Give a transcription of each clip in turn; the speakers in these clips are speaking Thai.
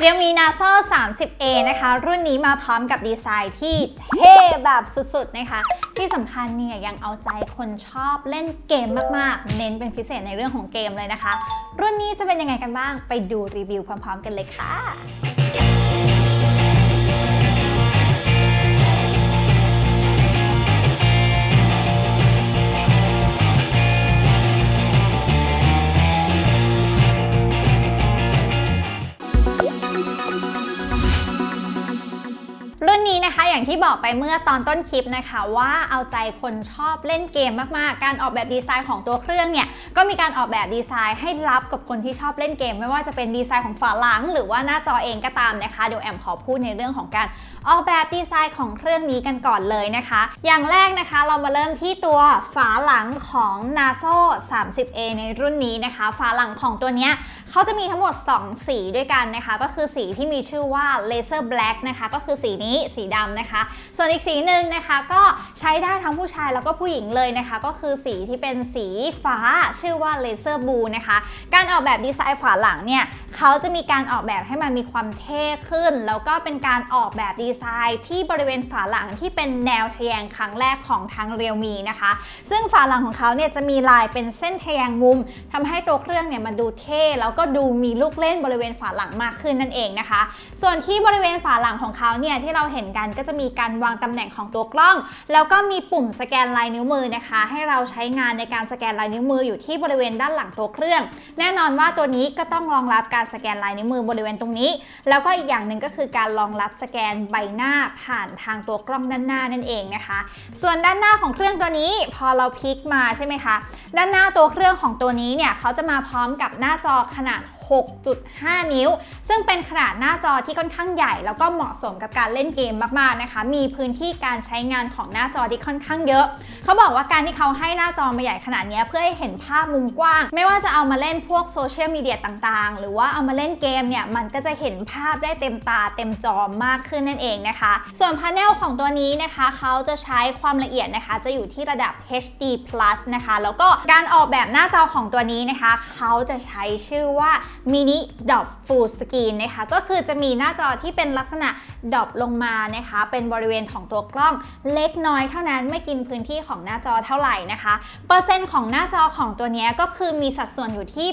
เรียวมีนาโซ่ 30A นะคะ รุ่นนี้มาพร้อมกับดีไซน์ที่เท่แบบสุดๆนะคะ ที่สำคัญเนี่ยยังเอาใจคนชอบเล่นเกมมากๆ เน้นเป็นพิเศษในเรื่องของเกมเลยนะคะ รุ่นนี้จะเป็นยังไงกันบ้างไปดูรีวิวพร้อมๆ กันเลยค่ะ นี้นะคะ อย่างที่บอกไปเมื่อตอนต้นคลิปนะคะว่าเอาใจคนชอบเล่นเกมมากๆ การออกแบบดีไซน์ของตัวเครื่องเนี่ยก็มีการออกแบบดีไซน์ให้รับกับคนที่ชอบเล่นเกม ไม่ว่าจะเป็นดีไซน์ของฝาหลัง หรือว่าหน้าจอเองก็ตามนะคะเดี๋ยวแอมขอพูดในเรื่องของการออกแบบดีไซน์ของเครื่องนี้กันก่อนเลยนะคะ อย่างแรกนะคะเรามาเริ่มที่ตัวฝาหลังของ NASA 30A ในรุ่นนี้นะคะ ฝาหลังของตัวเนี้ยเขาจะมีทั้งหมด 2 สีด้วยกันนะคะ ก็คือสีที่มีชื่อว่า Laser Black นะคะ ก็คือสีนี้สดำนะคะ ส่วนอีกสีหนึ่งนะคะก็ใช้ได้ทั้งผู้ชายแล้วก็ผู้หญิงเลยนะคะ ก็คือสีที่เป็นสีฟ้าชื่อว่า Laser Blue นะคะ การออกแบบดีไซน์ฝาหลังเนี่ยเขาจะมีการออกแบบให้มันมีความเท่ขึ้น แล้วก็เป็นการออกแบบดีไซน์ที่บริเวณฝาหลังที่เป็นแนวทะแยงครั้งแรกของทางเรียวมีนะคะ ซึ่งฝาหลังของเขาเนี่ยจะมีลายเป็นเส้นทะแยงมุมทำให้ตัวเครื่องเนี่ยมันดูเท่แล้วก็ดูมีลูกเล่นบริเวณฝาหลังมากขึ้นนั่นเองนะคะ ส่วนที่บริเวณฝาหลังของเขาเนี่ยที่เราเห็นกันก็จะมีการวางตำแหน่งของตัวกล้อง แล้วก็มีปุ่มสแกนลายนิ้วมือนะคะ ให้เราใช้งานในการสแกนลายนิ้วมืออยู่ที่บริเวณด้านหลังตัวเครื่อง แน่นอนว่าตัวนี้ก็ต้องรองรับการสแกนลายนิ้วมือบริเวณตรงนี้ แล้วก็อีกอย่างหนึ่งก็คือการรองรับสแกนใบหน้าผ่านทางตัวกล้องด้านหน้านั่นเองนะคะ ส่วนด้านหน้าของเครื่องตัวนี้พอเราพลิกมาใช่ไหมคะ ด้านหน้าตัวเครื่องของตัวนี้เนี่ยเขาจะมาพร้อมกับหน้าจอขนาด 6.5 นิ้ว ซึ่งเป็นขนาดหน้าจอที่ค่อนข้างใหญ่ แล้วก็เหมาะสมกับการเล่นเกมมากๆนะคะ มีพื้นที่การใช้งานของหน้าจอที่ค่อนข้างเยอะ เขาบอกว่าการที่เขาให้หน้าจอมาใหญ่ขนาดนี้เพื่อให้เห็นภาพมุมกว้าง ไม่ว่าจะเอามาเล่นพวกโซเชียลมีเดียต่างๆ หรือว่าเอามาเล่นเกมเนี่ยมันก็จะเห็นภาพได้เต็มตาเต็มจอมากขึ้นนั่นเองนะคะ ส่วนพาร์เนลของตัวนี้นะคะเขาจะใช้ความละเอียดนะคะ จะอยู่ที่ระดับ HD Plus นะคะแล้วก็การออกแบบหน้าจอของตัวนี้นะคะ เขาจะใช้ชื่อว่า Mini Dot Full Screen นะคะก็คือจะมีหน้าจอที่เป็นลักษณะดอปลงมานะคะ เป็นบริเวณของตัวกล้องเล็กน้อยเท่านั้นไม่กินพื้นที่ของหน้าจอเท่าไหร่นะคะ เปอร์เซ็นต์ของหน้าจอของตัวนี้ก็คือมีสัดส่วนอยู่ที่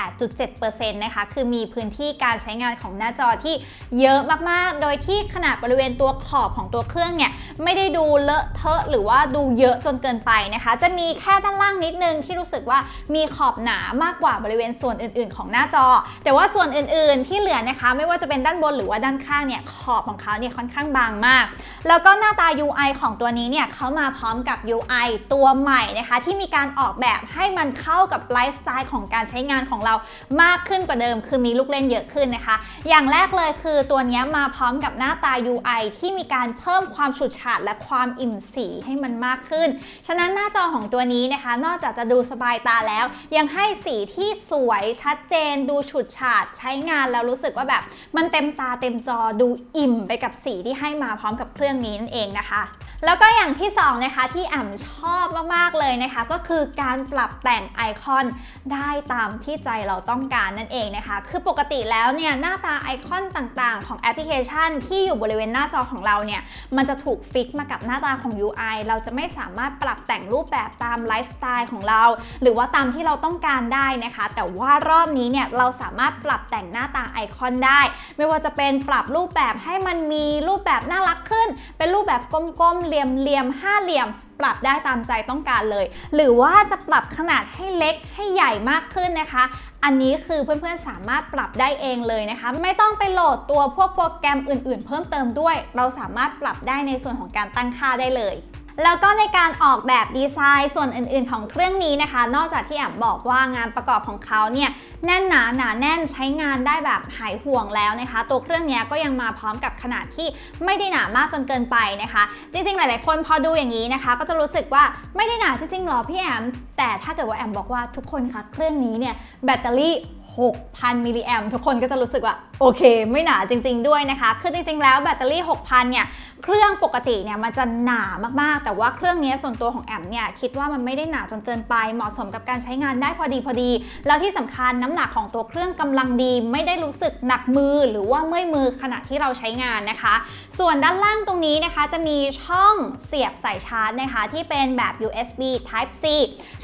88.7%นะคะคือมีพื้นที่การใช้งานของหน้าจอที่เยอะมากๆ โดยที่ขนาดบริเวณตัวขอบของตัวเครื่องเนี่ยไม่ได้ดูเลอะเทอะหรือว่าดูเยอะจนเกินไปนะคะ จะมีแค่ด้านล่างนิดนึงที่รู้สึกว่ามีขอบหนามากกว่าบริเวณส่วนอื่น ๆ ของหน้าจอ แต่ว่าส่วนอื่นๆ ที่เหลือนะคะ ไม่ว่าจะเป็นด้านบนหรือว่าด้านข้างเนี่ยขอบของเขาเนี่ยค่อนข้างบางมาก แล้วก็หน้าตา UI ของตัวนี้เนี่ยเขามาพร้อมกับ UI ตัวใหม่นะคะ ที่มีการออกแบบให้มันเข้ากับไลฟ์สไตล์ของการใช้งานของเรามากขึ้นกว่าเดิม คือมีลูกเล่นเยอะขึ้นนะคะ อย่างแรกเลยคือตัวนี้มาพร้อมกับหน้าตา UI ที่มีการเพิ่มความฉูดฉาดและความอิ่มสีให้มันมากขึ้น ฉะนั้นหน้าจอของตัวนี้นะคะ นอกจากจะดูสบายตาแล้ว ยังให้สีที่สวยชัดเจนดูฉูดฉาดใช้งานแล้วรู้สึกว่าแบบ มันเต็มตาเต็มจอดูอิ่มไปกับสีที่ให้มาพร้อมกับเครื่องนี้นั่นเองนะคะ แล้วก็อย่างที่สองนะคะที่อ่ำชอบมากๆเลยนะคะ ก็คือการปรับแต่งไอคอนได้ตามที่ใจเราต้องการนั่นเองนะคะ คือปกติแล้วเนี่ยหน้าตาไอคอนต่างๆ ของแอปพลิเคชัน ที่อยู่บริเวณหน้าจอของเราเนี่ยมันจะถูกฟิกมากับหน้าตาของ UI เราจะไม่สามารถปรับแต่งรูปแบบตามไลฟ์สไตล์ของเรา หรือว่าตามที่เราต้องการได้นะคะ แต่ว่ารอบนี้เนี่ยเราสามารถปรับแต่งหน้าตาไอคอนได้ ไม่ว่าจะเป็นปรับรูปแบบให้มันมีรูปแบบน่ารักขึ้น เป็นรูปแบบกลมๆเหลี่ยมๆห้าเหลี่ยม ปรับได้ตามใจต้องการเลย หรือว่าจะปรับขนาดให้เล็กให้ใหญ่มากขึ้นนะคะ อันนี้คือเพื่อนๆสามารถปรับได้เองเลยนะคะ ไม่ต้องไปโหลดตัวพวกโปรแกรมอื่น ๆ เพิ่มเติมด้วย เราสามารถปรับได้ในส่วนของการตั้งค่าได้เลย แล้วก็ในการออกแบบดีไซน์ส่วนอื่นๆ ของเครื่องนี้นะคะ นอกจากที่แอมบอกว่างานประกอบของเขาเนี่ยแน่นหนาหนาแน่นใช้งานได้แบบหายห่วงแล้วนะคะ ตัวเครื่องนี้ก็ยังมาพร้อมกับขนาดที่ไม่ได้หนามากจนเกินไปนะคะ จริงๆ หลายๆ คนพอดูอย่างนี้นะคะ ก็จะรู้สึกว่าไม่ได้หนาจริงๆหรอพี่แอม แต่ถ้าเกิดว่าแอมบอกว่าทุกคนคะเครื่องนี้เนี่ยแบตเตอรี่ 6,000 มิลลิแอมทุกคนก็จะรู้สึกว่า โอเค ไม่หนาจริง ๆ ด้วยนะคะ คือจริง ๆ แล้วแบตเตอรี่ 6,000 เนี่ย เครื่องปกติเนี่ยมันจะหนามากๆ แต่ว่าเครื่องนี้ส่วนตัวของแอมเนี่ย คิดว่ามันไม่ได้หนาจนเกินไป เหมาะสมกับการใช้งานได้พอดีพอดี แล้วที่สำคัญน้ำหนักของตัวเครื่องกำลังดี ไม่ได้รู้สึกหนักมือหรือว่าเมื่อยมือขณะที่เราใช้งานนะคะ ส่วนด้านล่างตรงนี้นะคะจะมีช่องเสียบสายชาร์จนะคะที่เป็นแบบ USB Type C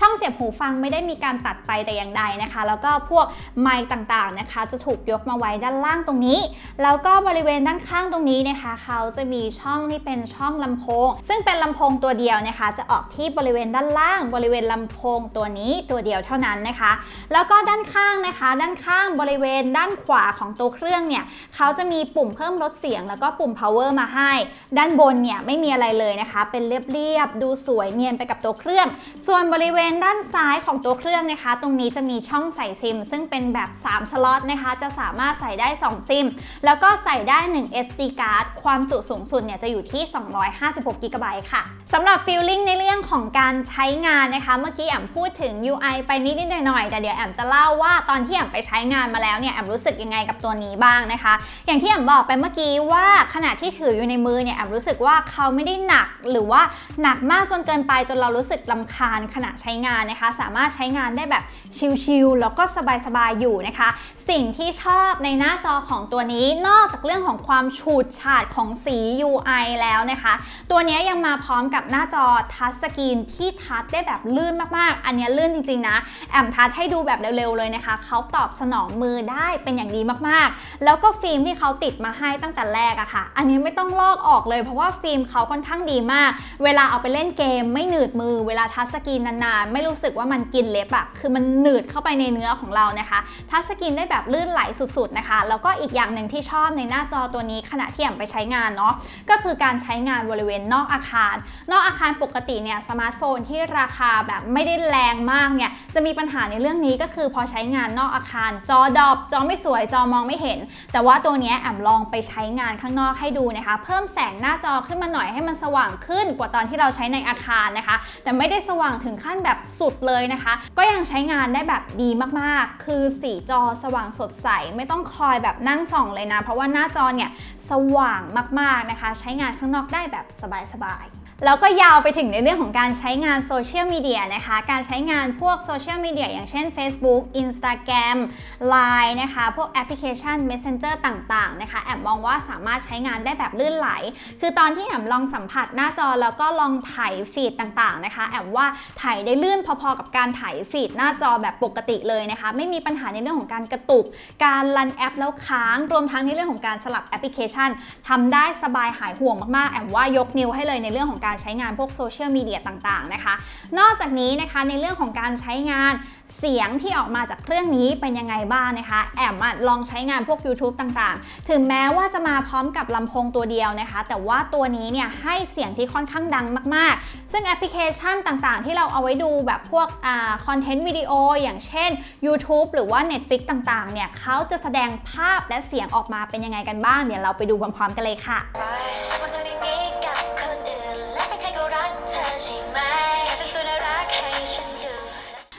ช่องเสียบหูฟังไม่ได้มีการตัดไปแต่อย่างใดนะคะ แล้วก็พวกไมค์ต่างๆนะคะ จะถูกยกมาไว้ด้านล่างตรงนี้ แล้วก็บริเวณด้านข้างตรงนี้นะคะ เขาจะมีช่องที่เป็นช่องลำโพง ซึ่งเป็นลำโพงตัวเดียวนะคะ จะออกที่บริเวณด้านล่าง บริเวณลำโพงตัวนี้ตัวเดียวเท่านั้นนะคะ แล้วก็ด้านข้างนะคะ ด้านข้างบริเวณด้านขวาของตัวเครื่องเนี่ยเขาจะมีปุ่มเพิ่มลดเสียง แล้วก็ปุ่ม power มาให้ ด้านบนเนี่ยไม่มีอะไรเลยนะคะ เป็นเรียบๆดูสวยเนียนไปกับตัวเครื่อง ส่วนบริเวณด้านซ้ายของตัวเครื่องนะคะ ตรงนี้จะมีช่องใส่ซิม ซึ่งเป็นแบบ 3 สล็อตนะคะ จะสามารถใส่ได้ 2 ซิม แล้วก็ใส่ได้ 1 SD card ความจุสูงสุดเนี่ยจะอยู่ที่ 256 g b ค่ะสำหรับฟีลลิ่งในเรื่องของการใช้งานนะคะ เมื่อกี้แอมพูดถึง UI ไปนิดๆหน่อยๆแต่เดี๋ยวแอมจะเล่าว่าตอนที่แอมไปใช้งานมาแล้วเนี่ยแอมรู้สึกยังไงกับตัวนี้บ้างนะคะ อย่างที่แอมบอกไปเมื่อกี้ว่าขณะที่ถืออยู่ในมือเนี่ยแอมรู้สึกว่าเขาไม่ได้หนักหรือว่าหนักมากจนเกินไปจนเรารู้สึกลำคาญขณะใช้งานนะคะ สามารถใช้งานได้แบบชิลๆแล้วก็สบายๆอยู่นะคะ สิ่งที่ชอบในหน้าจอของตัวนี้นอกจากเรื่องของความฉูดฉาดของสี UI แล้วนะคะ ตัวนี้ยังมาพร้อมกับหน้าจอทัชสกรีนที่ทัชได้แบบลื่นมากๆ อันนี้ลื่นจริงๆนะ แอมทัชให้ดูแบบเร็วๆเลยนะคะ เขาตอบสนองมือได้เป็นอย่างดีมากๆ แล้วก็ฟิล์มที่เขาติดมาให้ตั้งแต่แรกอะค่ะ อันนี้ไม่ต้องลอกออกเลยเพราะว่าฟิล์มเขาค่อนข้างดีมาก เวลาเอาไปเล่นเกม ไม่หนืดมือ เวลาทัชสกรีนนานๆ ไม่รู้สึกว่ามันกินเล็บอะคือมันหนืดเข้าไปในเนื้อของเรานะคะทัชสกรีนได้แบบลื่นไหลสุดๆนะคะ แล้วก็อีกอย่างหนึ่งที่ชอบในหน้าจอตัวนี้ขณะที่แอมไปใช้งานเนาะก็คือการใช้งานบริเวณนอกอาคาร นอกอาคารปกติเนี่ยสมาร์ทโฟนที่ราคาแบบไม่ได้แรงมากเนี่ยจะมีปัญหาในเรื่องนี้ก็คือพอใช้งานนอกอาคาร จอดอบจอไม่สวยจอมองไม่เห็น แต่ว่าตัวเนี้ยแอมลองไปใช้งานข้างนอกให้ดูนะคะ เพิ่มแสงหน้าจอขึ้นมาหน่อยให้มันสว่างขึ้นกว่าตอนที่เราใช้ในอาคารนะคะ แต่ไม่ได้สว่างถึงขั้นแบบสุดเลยนะคะ ก็ยังใช้งานได้แบบดีมากๆ คือสีจอสว่างสดใส ไม่ต้องคอยแบบนั่งส่องเลยนะ เพราะว่าหน้าจอเนี่ยสว่างมากๆนะคะ ใช้งานข้างนอกได้แบบสบายๆ แล้วก็ยาวไปถึงในเรื่องของการใช้งานโซเชียลมีเดียนะคะ การใช้งานพวกโซเชียลมีเดียอย่างเช่น Facebook Instagram Line นะคะ พวกแอปพลิเคชัน Messenger ต่างๆ นะคะ แอมมองว่าสามารถใช้งานได้แบบลื่นไหล คือตอนที่แอมลองสัมผัสหน้าจอแล้วก็ลองถ่ายฟีดต่างๆ นะคะ แอมว่าถ่ายได้ลื่นพอๆ กับการถ่ายฟีดหน้าจอแบบปกติเลยนะคะ ไม่มีปัญหาในเรื่องของการกระตุก การรันแอปแล้วค้าง รวมทั้งในเรื่องของการสลับแอปพลิเคชันทำได้สบายหายห่วงมากๆ แอมว่ายกนิ้วให้เลยในเรื่องของการใช้งานพวกโซเชียลมีเดียต่างๆนะคะ นอกจากนี้นะคะในเรื่องของการใช้งานเสียงที่ออกมาจากเครื่องนี้เป็นยังไงบ้างนะคะ แอมอะลองใช้งานพวก YouTube ต่างๆ ถึงแม้ว่าจะมาพร้อมกับลำโพงตัวเดียวนะคะ แต่ว่าตัวนี้เนี่ยให้เสียงที่ค่อนข้างดังมากๆ ซึ่งแอปพลิเคชันต่างๆ ที่เราเอาไว้ดูแบบพวกคอนเทนต์วิดีโออย่างเช่น YouTube หรือว่า Netflix ต่างๆ เนี่ยเขาจะแสดงภาพและเสียงออกมาเป็นยังไงกันบ้าง เดี๋ยวเราไปดูพร้อมๆกันเลยค่ะ ใครก็รักเธอใช่ไหมแค่ทำตัวน่ารักให้ฉัน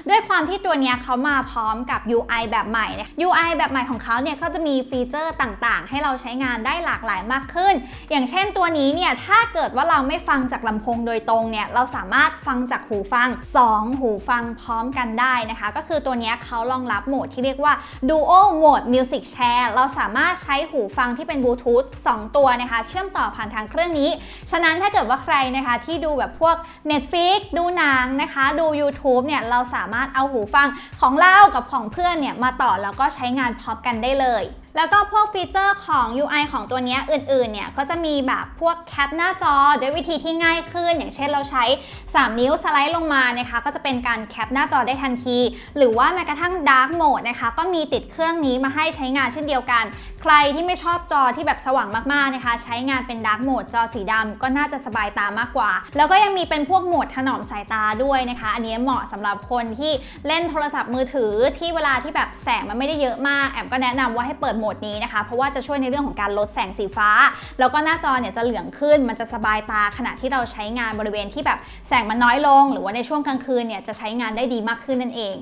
ด้วยความที่ตัวเนี้ยเขามาพร้อมกับ UI แบบใหม่เนี่ย UI แบบใหม่ของเขาเนี่ยก็จะมีฟีเจอร์ต่างๆ ให้เราใช้งานได้หลากหลายมากขึ้น อย่างเช่นตัวนี้เนี่ย ถ้าเกิดว่าเราไม่ฟังจากลำโพงโดยตรงเนี่ย เราสามารถฟังจากหูฟัง 2 หูฟังพร้อมกันได้นะคะ ก็คือตัวนี้เขารองรับโหมดที่เรียกว่า Duo Mode Music Share เราสามารถใช้หูฟังที่เป็นบลูทูธ2ตัวนะคะ เชื่อมต่อผ่านทางเครื่องนี้ ฉะนั้นถ้าเกิดว่าใครนะคะที่ดูแบบพวก Netflix ดูหนังนะคะ ดู YouTube เนี่ย เราสามารถเอาหูฟังของเรากับของเพื่อนเนี่ยมาต่อแล้วก็ใช้งานพร้อมกันได้เลยแล้วก็พวกฟีเจอร์ของ UI ของตัวนี้อื่นๆ เนี่ยก็จะมีแบบพวกแคปหน้าจอด้วยวิธีที่ง่ายขึ้น อย่างเช่นเราใช้ 3 นิ้วสไลด์ลงมานะคะก็จะเป็นการแคปหน้าจอได้ทันที หรือว่าแม้กระทั่ง Dark Mode นะคะก็มีติดเครื่องนี้มาให้ใช้งานเช่นเดียวกัน ใครที่ไม่ชอบจอที่แบบสว่างมากๆนะคะ ใช้งานเป็น Dark Mode จอสีดำก็น่าจะสบายตามากกว่า แล้วก็ยังมีเป็นพวกโหมดถนอมสายตาด้วยนะคะ อันนี้เหมาะสำหรับคนที่เล่นโทรศัพท์มือถือที่เวลาที่แบบแสงมันไม่ได้เยอะมากแอมก็แนะนำว่าให้เปิดโหมดนี้นะคะ เพราะว่าจะช่วยในเรื่องของการลดแสงสีฟ้า แล้วก็หน้าจอเนี่ยจะเหลืองขึ้น มันจะสบายตาขณะที่เราใช้งานบริเวณที่แบบแสงมันน้อยลง หรือว่าในช่วงกลางคืนเนี่ยจะใช้งานได้ดีมากขึ้นนั่นเอง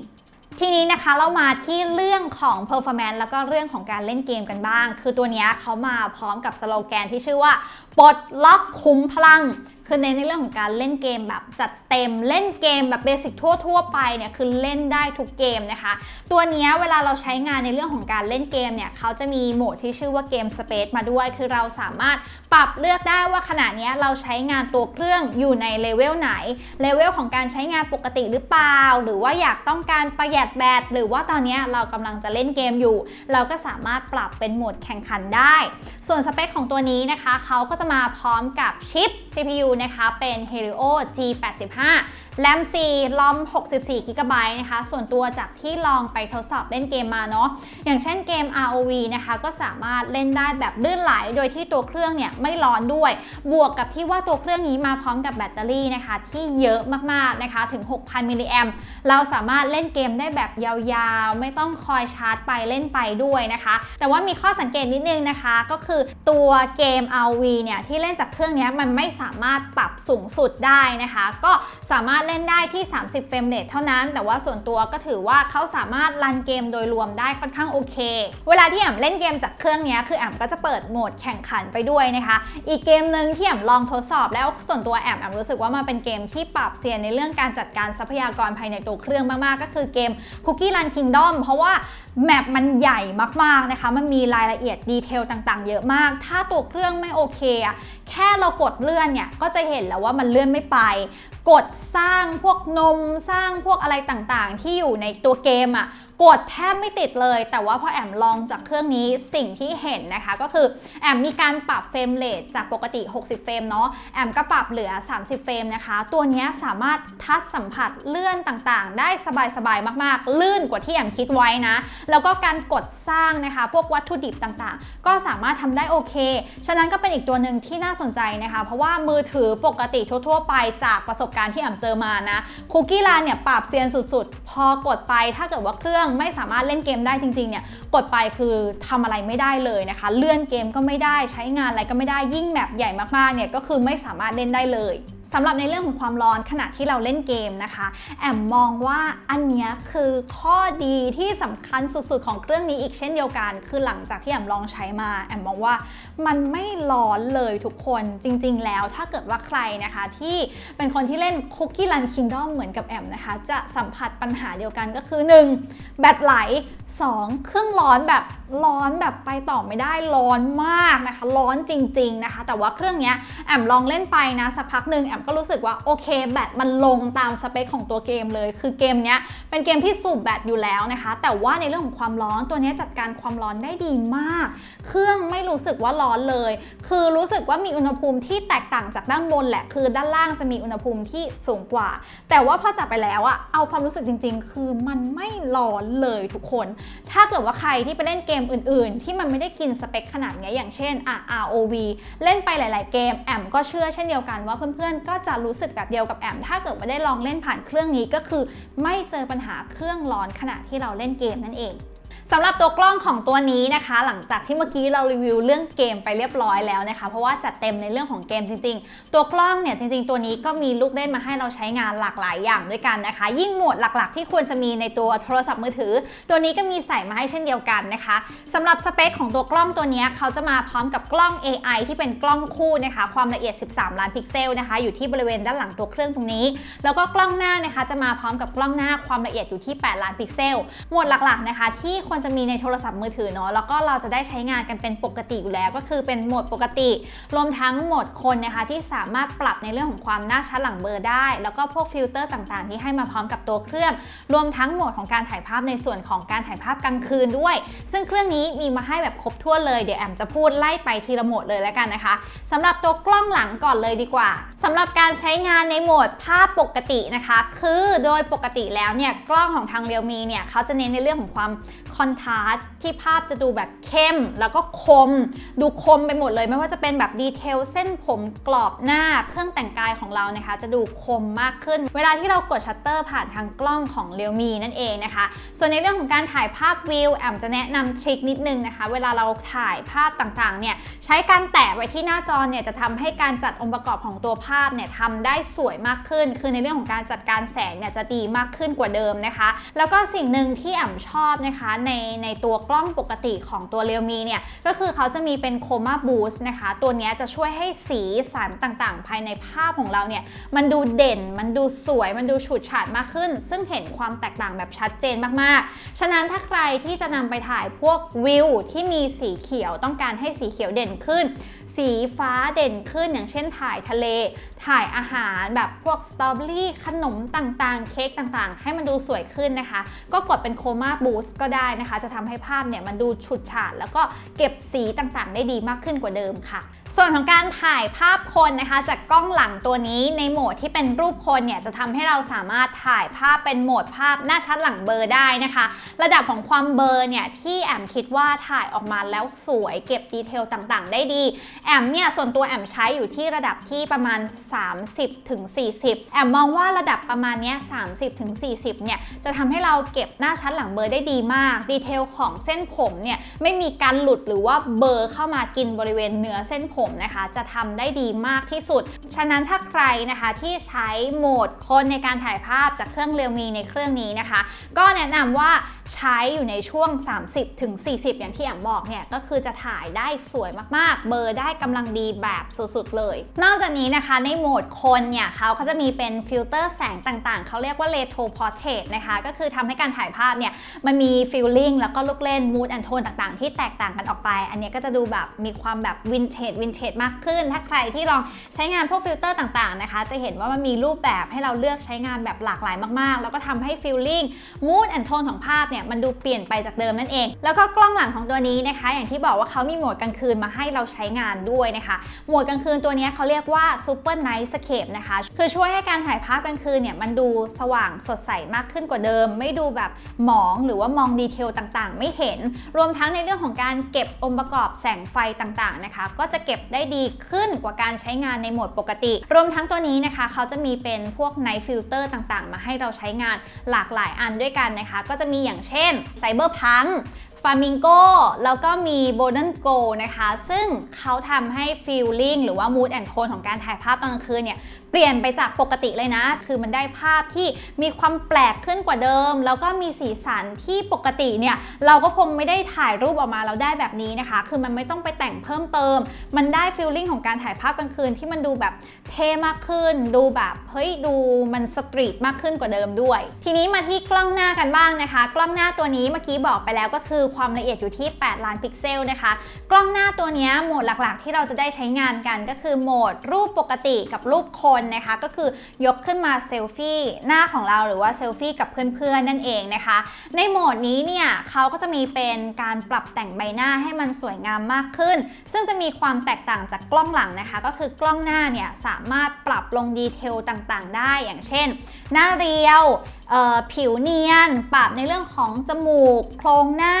ทีนี้นะคะเรามาที่เรื่องของ performance แล้วก็เรื่องของการเล่นเกมกันบ้าง คือตัวนี้เขามาพร้อมกับสโลแกนที่ชื่อว่า ปลดล็อกคุ้มพลัง คือในในเรื่องของการเล่นเกมแบบจัดเต็มเล่นเกมแบบเบสิกทั่ว ๆ ไปเนี่ยคือเล่นได้ทุกเกมนะคะ ตัวนี้เวลาเราใช้งานในเรื่องของการเล่นเกมเนี่ยเขาจะมีโหมดที่ชื่อว่าเกม Space มาด้วย คือเราสามารถปรับเลือกได้ว่าขณะเนี้ยเราใช้งานตัวเครื่องอยู่ในเลเวลไหนเลเวลของการใช้งานปกติหรือเปล่า หรือว่าอยากต้องการประหยัดแบตหรือว่าตอนเนี้ยเรากำลังจะเล่นเกมอยู่ เราก็สามารถปรับเป็นโหมดแข่งขันได้ ส่วนสเปคของตัวนี้นะคะเขาก็จะมาพร้อมกับชิป CPU นะคะ เป็น Helio G85 RAM 4 ROM 64 GB นะคะ ส่วนตัวจากที่ลองไปทดสอบเล่นเกมมาเนาะ อย่างเช่นเกม ROV นะคะ ก็สามารถเล่นได้แบบลื่นไหล โดยที่ตัวเครื่องเนี่ยไม่ร้อนด้วย บวกกับที่ว่าตัวเครื่องนี้มาพร้อมกับแบตเตอรี่นะคะ ที่เยอะมากๆนะคะถึง 6,000 มิลลิแอมเราสามารถเล่นเกมได้แบบยาวๆ ไม่ต้องคอยชาร์จไปเล่นไปด้วยนะคะ แต่ว่ามีข้อสังเกตนิดนึงนะคะ ก็คือตัวเกม ROV เนี่ยที่เล่นจากเครื่องนี้มันไม่สามารถปรับสูงสุดได้นะคะ ก็สามารถเล่นได้ที่ 30 เฟรมเรทเท่านั้น แต่ว่าส่วนตัวก็ถือว่าเขาสามารถรันเกมโดยรวมได้ค่อนข้างโอเค เวลาที่แอมเล่นเกมจากเครื่องนี้คือแอมก็จะเปิดโหมดแข่งขันไปด้วยนะคะ อีกเกมหนึ่งที่แอมลองทดสอบแล้วส่วนตัวแอมแอมรู้สึกว่ามันเป็นเกมที่ปรับเซียนในเรื่องการจัดการทรัพยากรภายในตัวเครื่องมากๆ ก็คือเกม Cookie Run Kingdom เพราะว่าแมปมันใหญ่มากๆนะคะ มันมีรายละเอียดดีเทลต่างๆ เยอะมาก ถ้าตัวเครื่องไม่โอเคอะแค่เรากดเลื่อนเนี่ยก็จะเห็นแล้วว่ามันเลื่อนไม่ไป กดสร้างพวกนมสร้างพวกอะไรต่างๆ ที่อยู่ในตัวเกมอะ่ะ กดแทบไม่ติดเลย แต่ว่าพอแอมลองจากเครื่องนี้สิ่งที่เห็นนะคะ ก็คือแอมมีการปรับเฟรมเรทจากปกติ 60 เฟรมเนาะแอมก็ปรับเหลือ 30 เฟรมนะคะ ตัวนี้สามารถทัชสัมผัสเลื่อนต่างๆ ได้สบายๆ มากๆ ลื่นกว่าที่แอมคิดไว้นะ แล้วก็การกดสร้างนะคะ พวกวัตถุดิบต่างๆ ก็สามารถทำได้โอเค ฉะนั้นก็เป็นอีกตัวหนึ่งที่น่าสนใจนะคะ เพราะว่ามือถือปกติทั่วๆ ไปจากประสบการณ์ที่แอมเจอมานะคุกกี้รันเนี่ยปราบเซียนสุดๆ พอกดไปถ้าเกิดว่าเครื่องไม่สามารถเล่นเกมได้จริงๆเนี่ยกดไปคือทำอะไรไม่ได้เลยนะคะ เลื่อนเกมก็ไม่ได้ใช้งานอะไรก็ไม่ได้ยิ่งแมปใหญ่มากๆเนี่ยก็คือไม่สามารถเล่นได้เลยสำหรับในเรื่องของความร้อนขณะที่เราเล่นเกมนะคะ แอมมองว่าอันนี้คือข้อดีที่สำคัญสุดๆ ของเครื่องนี้อีกเช่นเดียวกัน คือหลังจากที่แอมลองใช้มา แอมมองว่า มันไม่ร้อนเลยทุกคนจริง ๆ แล้วถ้าเกิดว่าใครนะคะ ที่เป็นคนที่เล่น Cookie Run Kingdom เหมือนกับแอมนะคะ จะสัมผัสปัญหาเดียวกันก็คือ 1. แบตไหล 2. เครื่องร้อนแบบร้อนแบบไปต่อไม่ได้ร้อนมากนะคะ ร้อนจริง ๆ นะคะ แต่ว่าเครื่องเนี้ยแอมลองเล่นไปนะสักพักหนึ่งแอมก็รู้สึกว่าโอเค แบตมันลงตามสเปคของตัวเกมเลย คือเกมเนี้ยเป็นเกมที่สูบแบตอยู่แล้วนะคะ แต่ว่าในเรื่องของความร้อนตัวนี้จัดการความร้อนได้ดีมาก เครื่องไม่รู้สึกว่าร้อนเลย คือรู้สึกว่ามีอุณหภูมิที่แตกต่างจากด้านบนแหละ คือด้านล่างจะมีอุณหภูมิที่สูงกว่า แต่ว่าพอจับไปแล้วอะเอาความรู้สึกจริง ๆ คือมันไม่ร้อนเลยทุกคน ถ้าเกิดว่าใครที่ไปเล่นเกมอื่น ๆ ที่มันไม่ได้กินสเปคขนาดเนี้ยอย่างเช่นอะ ROV เล่นไปหลาย ๆ เกมแอมก็เชื่อเช่นเดียวกันว่าเพื่อน ๆ ก็จะรู้สึกแบบเดียวกับแอมถ้าเกิดว่าได้ลองเล่นผ่านเครื่องนี้ก็คือ ไม่เจอปัญหาเครื่องร้อนขณะที่เราเล่นเกมนั่นเอง สำหรับตัวกล้องของตัวนี้นะคะ หลังจากที่เมื่อกี้เรารีวิวเรื่องเกมไปเรียบร้อยแล้วนะคะ เพราะว่าจัดเต็มในเรื่องของเกมจริง ๆ ตัวกล้องเนี่ยจริง ๆ ตัวนี้ก็มีลูกเล่นมาให้เราใช้งานหลากหลายอย่างด้วยกันนะคะ ยิ่งโหมดหลักๆ ที่ควรจะมีในตัวโทรศัพท์มือถือ ตัวนี้ก็มีใส่มาให้เช่นเดียวกันนะคะสำหรับสเปคของตัวกล้องตัวนี้เขาจะมาพร้อมกับกล้อง AI ที่เป็นกล้องคู่นะคะ ความละเอียด 13 ล้านพิกเซลนะคะ อยู่ที่บริเวณด้านหลังตัวเครื่องตรงนี้ แล้วก็กล้องหน้านะคะ จะมาพร้อมกับกล้องหน้าความละเอียดอยู่ที่ 8 ล้านพิกเซลหมวดหลักๆนะคะที่ควรจะมีในโทรศัพท์มือถือเนาะแล้วก็เราจะได้ใช้งานกันเป็นปกติอยู่แล้ว ก็คือเป็นโหมดปกติ รวมทั้งโหมดคนนะคะที่สามารถปรับในเรื่องของความหน้าชัดหลังเบลอได้ แล้วก็พวกฟิลเตอร์ต่างๆ ที่ให้มาพร้อมกับตัวเครื่อง รวมทั้งโหมดของการถ่ายภาพในส่วนของการถ่ายภาพกลางคืนด้วย ซึ่งเครื่องนี้มีมาให้แบบครบถ้วนเลยเดี๋ยวแอมจะพูดไล่ไปทีละโหมดเลยแล้วกันนะคะสำหรับตัวกล้องหลังก่อนเลยดีกว่าสำหรับการใช้งานในโหมดภาพปกตินะคะ คือโดยปกติแล้วเนี่ยกล้องของทางเรียวมีเนี่ยเขาจะเน้นในเรื่องของความคอนอนทราสต์ที่ภาพจะดูแบบเข้มแล้วก็คม ดูคมไปหมดเลย ไม่ว่าจะเป็นแบบดีเทลเส้นผมกรอบหน้าเครื่องแต่งกายของเรานะคะ จะดูคมมากขึ้น เวลาที่เรากดชัตเตอร์ผ่านทางกล้องของเรียวมีนั่นเองนะคะ ส่วนในเรื่องของการถ่ายภาพวิวแอมจะแนะนำทริคนิดนึงนะคะ เวลาเราถ่ายภาพต่างๆเนี่ยใช้การแตะไว้ที่หน้าจอเนี่ยจะทำให้การจัดองค์ประกอบของตัวภาพเนี่ยทำได้สวยมากขึ้น คือในเรื่องของการจัดการแสงเนี่ยจะดีมากขึ้นกว่าเดิมนะคะ แล้วก็สิ่งหนึ่งที่แอมชอบนะคะในในตัวกล้องปกติของตัวเรียวมีเนี่ย ก็คือเขาจะมีเป็นโคมาบูสต์นะคะ ตัวนี้จะช่วยให้สีสันต่างๆ ภายในภาพของเราเนี่ย มันดูเด่น มันดูสวย มันดูฉูดฉาดมากขึ้น ซึ่งเห็นความแตกต่างแบบชัดเจนมากๆ ฉะนั้นถ้าใครที่จะนำไปถ่ายพวกวิวที่มีสีเขียวต้องการให้สีเขียวเด่นขึ้น สีฟ้าเด่นขึ้นอย่างเช่นถ่ายทะเล ถ่ายอาหารแบบพวกสตรอเบอรี่ขนมต่างๆ เค้กต่างๆ ให้มันดูสวยขึ้นนะคะ ก็กดเป็นโคมาบูสต์ก็ได้นะคะ จะทำให้ภาพเนี่ยมันดูฉุดฉาดแล้วก็เก็บสีต่างๆ ได้ดีมากขึ้นกว่าเดิมค่ะ ส่วนของการถ่ายภาพคนนะคะจากกล้องหลังตัวนี้ในโหมดที่เป็นรูปคนเนี่ยจะทำให้เราสามารถถ่ายภาพเป็นโหมดภาพหน้าชัดหลังเบอร์ได้นะคะ ระดับของความเบอร์เนี่ยที่แอมคิดว่าถ่ายออกมาแล้วสวยเก็บดีเทลต่างๆ ได้ดี แอมเนี่ยส่วนตัวแอมใช้อยู่ที่ระดับที่ประมาณ 30ถึง40 แอมมองว่าระดับประมาณเนี้ย30ถึง40เนี่ยจะทำให้เราเก็บหน้าชัดหลังเบอร์ได้ดีมาก ดีเทลของเส้นผมเนี่ยไม่มีการหลุดหรือว่าเบอร์เข้ามากินบริเวณเนื้อเส้นผมนะคะ จะทำได้ดีมากที่สุด ฉะนั้นถ้าใครนะคะที่ใช้โหมดคนในการถ่ายภาพจากเครื่องเรียวมีในเครื่องนี้นะคะ ก็แนะนำว่าใช้อยู่ในช่วง 30ถึง40อย่างที่แอมบอกเนี่ยก็คือจะถ่ายได้สวยมากๆ เบอร์ได้กำลังดีแบบสุดๆเลย นอกจากนี้นะคะในโหมดคนเนี่ยเขาก็จะมีเป็นฟิลเตอร์แสงต่างๆ เขาเรียกว่า Retro Portrait นะคะ ก็คือทำให้การถ่ายภาพเนี่ยมันมีฟีลลิ่งแล้วก็ลูกเล่น mood and tone ต่างๆ ที่แตกต่างกันออกไป อันนี้ก็จะดูแบบมีความแบบวินเทจวินเทจมากขึ้น ถ้าใครที่ลองใช้งานพวกฟิลเตอร์ต่างๆนะคะ จะเห็นว่ามันมีรูปแบบให้เราเลือกใช้งานแบบหลากหลายมากๆ แล้วก็ทำให้ฟีลลิ่ง mood and tone ของภาพเนี่ยมันดูเปลี่ยนไปจากเดิมนั่นเอง แล้วก็กล้องหลังของตัวนี้นะคะ อย่างที่บอกว่าเขามีโหมดกลางคืนมาให้เราใช้งานด้วยนะคะโหมดกลางคืนตัวนี้เขาเรียกว่า Super Night Scape นะคะคือช่วยให้การถ่ายภาพกลางคืนเนี่ยมันดูสว่างสดใสมากขึ้นกว่าเดิม ไม่ดูแบบหมองหรือว่ามองดีเทลต่างๆ ไม่เห็น รวมทั้งในเรื่องของการเก็บองค์ประกอบแสงไฟต่างๆนะคะ ก็จะเก็บได้ดีขึ้นกว่าการใช้งานในโหมดปกติ รวมทั้งตัวนี้นะคะ เขาจะมีเป็นพวก Night Filter ต่างๆ มาให้เราใช้งานหลากหลายอันด้วยกันนะคะ ก็จะมีอย่างเช่นไซเบอร์พัง ฟามิงโกแล้วก็มีโบ l ด e n g o นะคะ ซึ่งเขาทำให้ฟีลลิ่งหรือว่า mood and tone ของการถ่ายภาพตอนกลางคืนเนี่ย เปลี่ยนไปจากปกติเลยนะ คือมันได้ภาพที่มีความแปลกขึ้นกว่าเดิม แล้วก็มีสีสันที่ปกติเนี่ย เราก็คงไม่ได้ถ่ายรูปออกมาแล้วได้แบบนี้นะคะ คือมันไม่ต้องไปแต่งเพิ่มเติม มันได้ฟีลลิ่งของการถ่ายภาพกลางคืนที่มันดูแบบเท่มากขึ้น ดูแบบเฮ้ยดูมันสตรีทมากขึ้นกว่าเดิมด้วย ทีนี้มาที่กล้องหน้ากันบ้างนะคะ กล้องหน้าตัวนี้เมื่อกี้บอกไปแล้วก็คือความละเอียดอยู่ที่ 8 ล้านพิกเซลนะคะ กล้องหน้าตัวนี้โหมดหลักๆ ที่เราจะได้ใช้งานกันก็คือโหมดรูปปกติกับรูปคนนะคะ ก็คือยกขึ้นมาเซลฟี่หน้าของเราหรือว่าเซลฟี่กับเพื่อนๆนั่นเองนะคะ ในโหมดนี้เนี่ยเขาก็จะมีเป็นการปรับแต่งใบหน้าให้มันสวยงามมากขึ้น ซึ่งจะมีความแตกต่างจากกล้องหลังนะคะ ก็คือกล้องหน้าเนี่ยสามารถปรับลงดีเทลต่างๆ ได้อย่างเช่น หน้าเรียว ผิวเนียน ปรับในเรื่องของจมูก โครงหน้า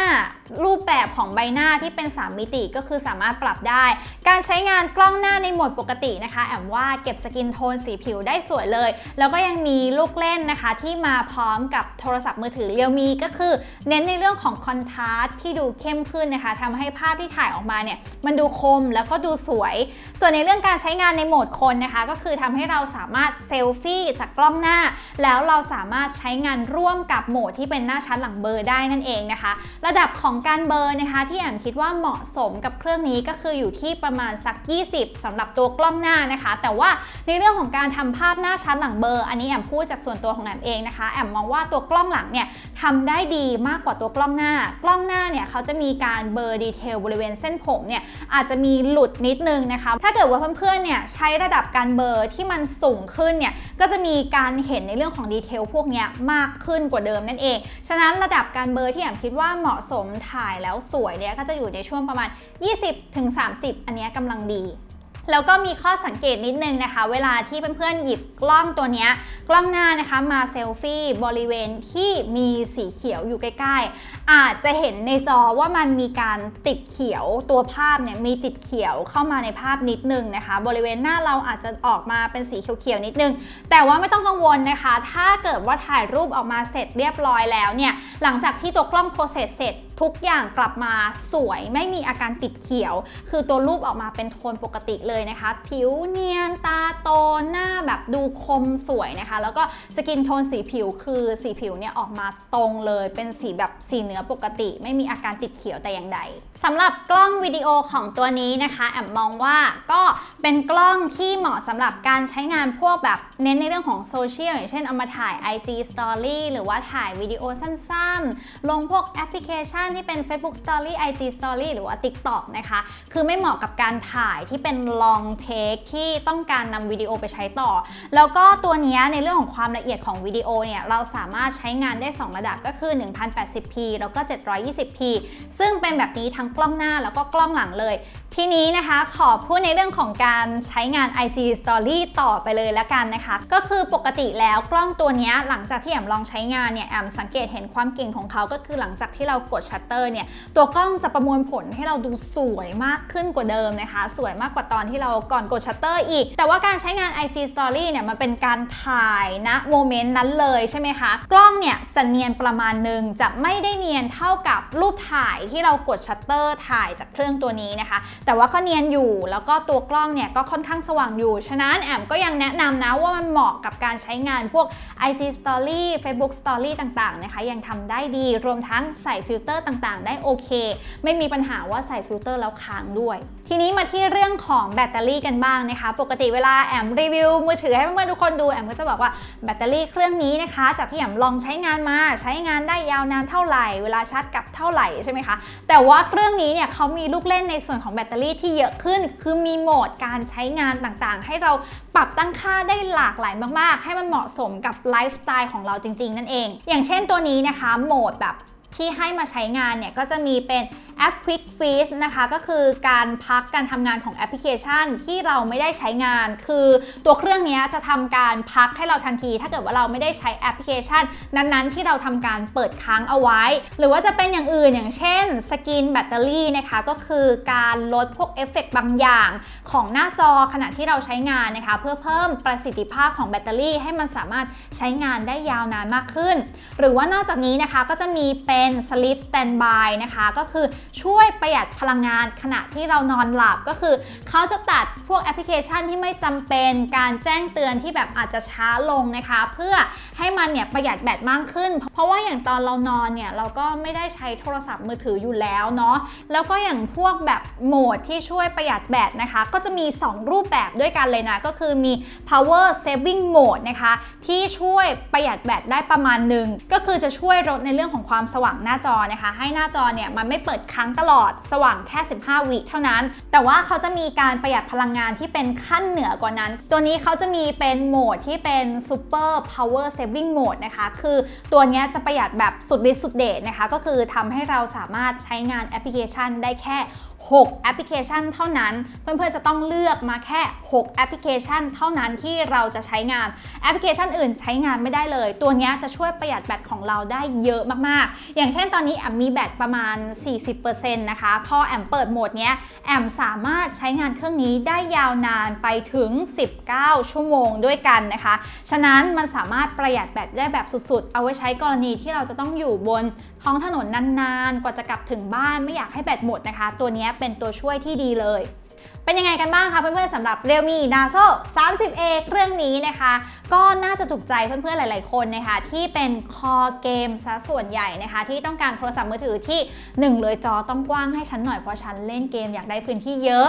รูปแบบของใบหน้าที่เป็น 3 มิติก็คือสามารถปรับได้ การใช้งานกล้องหน้าในโหมดปกตินะคะ แอมว่าเก็บสกินโทนสีผิวได้สวยเลย แล้วก็ยังมีลูกเล่นนะคะ ที่มาพร้อมกับโทรศัพท์มือถือเรียวมีก็คือ เน้นในเรื่องของคอนทราสต์ที่ดูเข้มขึ้นนะคะทำให้ภาพที่ถ่ายออกมาเนี่ยมันดูคมแล้วก็ดูสวย ส่วนในเรื่องการใช้งานในโหมดคนนะคะ ก็คือทำให้เราสามารถเซลฟี่จากกล้องหน้า แล้วเราสามารถใช้งานร่วมกับโหมดที่เป็นหน้าชัดหลังเบลอร์ได้นั่นเองนะคะ ระดับของการเบอร์นะคะ ที่แอมคิดว่าเหมาะสมกับเครื่องนี้ก็คืออยู่ที่ประมาณสัก 20สำหรับตัวกล้องหน้านะคะ แต่ว่าในเรื่องของการทำภาพหน้าชัดหลังเบอร์ อันนี้แอมพูดจากส่วนตัวของแอมเองนะคะ แอมมองว่าตัวกล้องหลังเนี่ยทำได้ดีมากกว่าตัวกล้องหน้า กล้องหน้าเนี่ยเขาจะมีการเบลอดีเทลบริเวณเส้นผมเนี่ยอาจจะมีหลุดนิดนึงนะคะ ถ้าเกิดว่าเพื่อนๆเนี่ยใช้ระดับการเบอร์ที่มันสูงขึ้นเนี่ยก็จะมีการเห็นในเรื่องของดีเทลพวกนี้มากขึ้นกว่าเดิมนั่นเอง ฉะนั้นระดับการเบอร์ที่แอมคิดว่าเหมาะสมถ่ายแล้วสวยเนี่ยก็จะอยู่ในช่วงประมาณ 20-30 อันนี้กำลังดีแล้วก็มีข้อสังเกตนิดนึงนะคะ เวลาที่เพื่อนๆหยิบกล้องตัวนี้กล้องหน้านะคะมาเซลฟี่บริเวณที่มีสีเขียวอยู่ใกล้ๆ อาจจะเห็นในจอว่ามันมีการติดเขียวตัวภาพเนี่ยมีติดเขียวเข้ามาในภาพนิดนึงนะคะ บริเวณหน้าเราอาจจะออกมาเป็นสีเขียวๆนิดนึง แต่ว่าไม่ต้องกังวลนะคะ ถ้าเกิดว่าถ่ายรูปออกมาเสร็จเรียบร้อยแล้วเนี่ยหลังจากที่ตัวกล้องโปรเซสเสร็จ ทุกอย่างกลับมาสวยไม่มีอาการติดเขียว คือตัวรูปออกมาเป็นโทนปกติเลยนะคะ ผิวเนียนตาโตหน้าแบบดูคมสวยนะคะ แล้วก็สกินโทนสีผิวคือสีผิวเนี่ยออกมาตรงเลย เป็นสีแบบสีเนื้อปกติ ไม่มีอาการติดเขียวแต่อย่างใดสำหรับกล้องวิดีโอของตัวนี้นะคะแอมมองว่าก็เป็นกล้องที่เหมาะสำหรับการใช้งานพวกแบบเน้นในเรื่องของโซเชียลอย่างเช่นเอามาถ่าย IG Story หรือว่าถ่ายวิดีโอสั้นๆ ลงพวกแอปพลิเคชันที่เป็น Facebook Story IG Story หรือว่า TikTok นะคะ คือไม่เหมาะกับการถ่ายที่เป็น long take ที่ต้องการนำวิดีโอไปใช้ต่อ แล้วก็ตัวนี้ในเรื่องของความละเอียดของวิดีโอเนี่ยเราสามารถใช้งานได้ 2 ระดับก็คือ 1080p แล้วก็ 720p ซึ่งเป็นแบบนี้ทั้งกล้องหน้าแล้วก็กล้องหลังเลย ทีนี้นะคะขอพูดในเรื่องของการใช้งาน IG Story ต่อไปเลยแล้วกันนะคะ ก็คือปกติแล้วกล้องตัวนี้หลังจากที่แอมลองใช้งานเนี่ยแอมสังเกตเห็นความเก่งของเขาก็คือหลังจากที่เรากดชัตเตอร์เนี่ยตัวกล้องจะประมวลผลให้เราดูสวยมากขึ้นกว่าเดิมนะคะ สวยมากกว่าตอนที่เราก่อนกดชัตเตอร์อีก แต่ว่าการใช้งาน IG Story เนี่ยมันเป็นการถ่ายณโมเมนต์นั้นเลยใช่ไหมคะกล้องเนี่ยจะเนียนประมาณหนึ่งจะไม่ได้เนียนเท่ากับรูปถ่ายที่เรากดชัตเตอร์ถ่ายจากเครื่องตัวนี้นะคะแต่ว่าก็เนียนอยู่ แล้วก็ตัวกล้องเนี่ยก็ค่อนข้างสว่างอยู่ ฉะนั้นแอมก็ยังแนะนำนะว่ามันเหมาะกับการใช้งานพวก IG Story Facebook Story ต่างๆนะคะยังทำได้ดี รวมทั้งใส่ฟิลเตอร์ต่างๆ ได้โอเค ไม่มีปัญหาว่าใส่ฟิลเตอร์แล้วค้างด้วย ทีนี้มาที่เรื่องของแบตเตอรี่กันบ้างนะคะ ปกติเวลาแอมรีวิวมือถือให้เพื่อนๆทุกคนดูแอมก็จะบอกว่าแบตเตอรี่เครื่องนี้นะคะ จากที่แอมลองใช้งานมาใช้งานได้ยาวนานเท่าไหร่ เวลาชาร์จกลับเท่าไหร่ใช่ไหมคะแต่ว่าเครื่องนี้เนี่ยเขามีลูกเล่นในส่วนของแบตเตอรี่ที่เยอะขึ้น คือมีโหมดการใช้งานต่างๆ ให้เราปรับตั้งค่าได้หลากหลายมากๆ ให้มันเหมาะสมกับไลฟ์สไตล์ของเราจริง ๆ นั่นเอง อย่างเช่นตัวนี้นะคะ โหมดแบบที่ให้มาใช้งานเนี่ยก็จะมีเป็น แอป Quick Freeze นะคะก็คือการพักการทำงานของแอปพลิเคชันที่เราไม่ได้ใช้งาน คือตัวเครื่องนี้จะทำการพักให้เราทันที ถ้าเกิดว่าเราไม่ได้ใช้แอปพลิเคชัน นั้นๆ ที่เราทำการเปิดค้างเอาไว้ หรือว่าจะเป็นอย่างอื่นอย่างเช่นสกินแบตเตอรี่นะคะก็คือการลดพวกเอฟเฟกต์บางอย่างของหน้าจอขณะที่เราใช้งานนะคะเพื่อเพิ่มประสิทธิภาพของแบตเตอรี่ ให้มันสามารถใช้งานได้ยาวนานมากขึ้น หรือว่านอกจากนี้นะคะก็จะมีเป็น sleep standby นะคะก็คือ ช่วยประหยัดพลังงานขณะที่เรานอนหลับก็คือ เขาจะตัดพวกแอปพลิเคชันที่ไม่จำเป็นการแจ้งเตือนที่แบบอาจจะช้าลงนะคะ เพื่อให้มันเนี่ยประหยัดแบตมากขึ้น เพราะว่าอย่างตอนเรานอนเนี่ยเราก็ไม่ได้ใช้โทรศัพท์มือถืออยู่แล้วเนาะแล้วก็อย่างพวกแบบโหมดที่ช่วยประหยัดแบตนะคะ ก็จะมี 2 รูปแบบด้วยกันเลยนะก็คือมี power saving mode นะคะที่ช่วยประหยัดแบตได้ประมาณหนึ่งก็คือจะช่วยลดในเรื่องของความสว่างหน้าจอนะคะ ให้หน้าจอเนี่ยมันไม่เปิดค้างตลอดสว่างแค่ 15 วิเท่านั้น แต่ว่าเขาจะมีการประหยัดพลังงานที่เป็นขั้นเหนือกว่านั้น ตัวนี้เขาจะมีเป็นโหมดที่เป็น super power saving mode นะคะ คือตัวนี้จะประหยัดแบบสุดฤทธิ์สุดเดชนะคะ ก็คือทำให้เราสามารถใช้งานแอปพลิเคชันได้แค่ 6 แอปพลิเคชันเท่านั้น เพื่อนๆจะต้องเลือกมาแค่ 6 แอปพลิเคชัน เท่านั้นที่เราจะใช้งานแอปพลิเคชันอื่นใช้งานไม่ได้เลย ตัวนี้จะช่วยประหยัดแบตของเราได้เยอะมากๆ อย่างเช่นตอนนี้แอมมีแบตประมาณ 40%นะคะพอแอมเปิดโหมดนี้แอมสามารถใช้งานเครื่องนี้ได้ยาวนานไปถึง 19 ชั่วโมงด้วยกันนะคะ ฉะนั้นมันสามารถประหยัดแบตได้แบบสุดๆ เอาไว้ใช้กรณีที่เราจะต้องอยู่บนท้องถนนนานๆ กว่าจะกลับถึงบ้านไม่อยากให้แบตหมดนะคะ ตัวนี้เป็นตัวช่วยที่ดีเลย เป็นยังไงกันบ้างคะเพื่อนๆสำหรับ Realme Naso 30A เครื่องนี้นะคะ ก็น่าจะถูกใจเพื่อนๆหลาย ๆ คนนะคะ ที่เป็นคอเกมซะส่วนใหญ่นะคะ ที่ต้องการโทรศัพท์มือถือที่ 1 เลยจอต้องกว้างให้ฉันหน่อยเพราะฉันเล่นเกมอยากได้พื้นที่เยอะ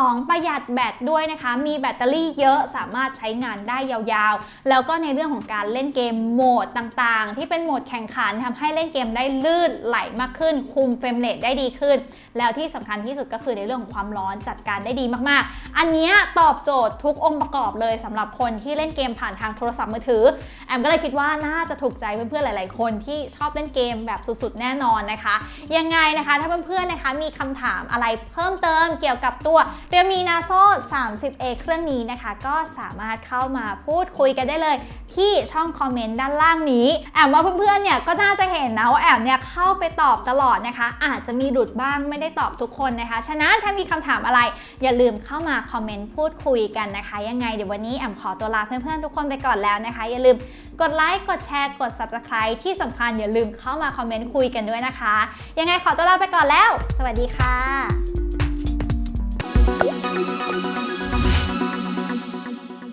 2 ประหยัดแบตด้วยนะคะ มีแบตเตอรี่เยอะสามารถใช้งานได้ยาวๆ แล้วก็ในเรื่องของการเล่นเกมโหมดต่างๆ ที่เป็นโหมดแข่งขันทำให้เล่นเกมได้ลื่นไหลมากขึ้น คุมเฟรมเรทได้ดีขึ้น แล้วที่สำคัญที่สุดก็คือในเรื่องของความร้อนจัดการได้ดีมากๆ อันนี้ตอบโจทย์ทุกองค์ประกอบเลยสำหรับคนที่เล่นเกมผ่านานทางโทรศัพท์มือถือ แอมก็เลยคิดว่าน่าจะถูกใจเพื่อนๆหลาย ๆ คนที่ชอบเล่นเกมแบบสุดๆ แน่นอนนะคะ ยังไงนะคะถ้าเพื่อนๆนะคะมีคำถามอะไรเพิ่มเติมเกี่ยวกับตัว Realme Naso 30A เครื่องนี้นะคะ ก็สามารถเข้ามาพูดคุยกันได้เลย ที่ช่องคอมเมนต์ด้านล่างนี้ แอมว่าเพื่อนๆเนี่ยก็น่าจะเห็นนะว่าแอมเนี่ยเข้าไปตอบตลอดนะคะ อาจจะมีหลุดบ้างไม่ได้ตอบทุกคนนะคะ ฉะนั้นถ้ามีคำถามอะไร อย่าลืมเข้ามาคอมเมนต์พูดคุยกันนะคะ ยังไงเดี๋ยววันนี้แอมขอตัวลาเพื่อนๆทุกคนไปก่อนแล้วนะคะ อย่าลืมกดไลค์กดแชร์กด subscribe ที่สำคัญอย่าลืมเข้ามาคอมเมนต์คุยกันด้วยนะคะ ยังไงขอตัวลาไปก่อนแล้ว สวัสดีค่ะ Thank you.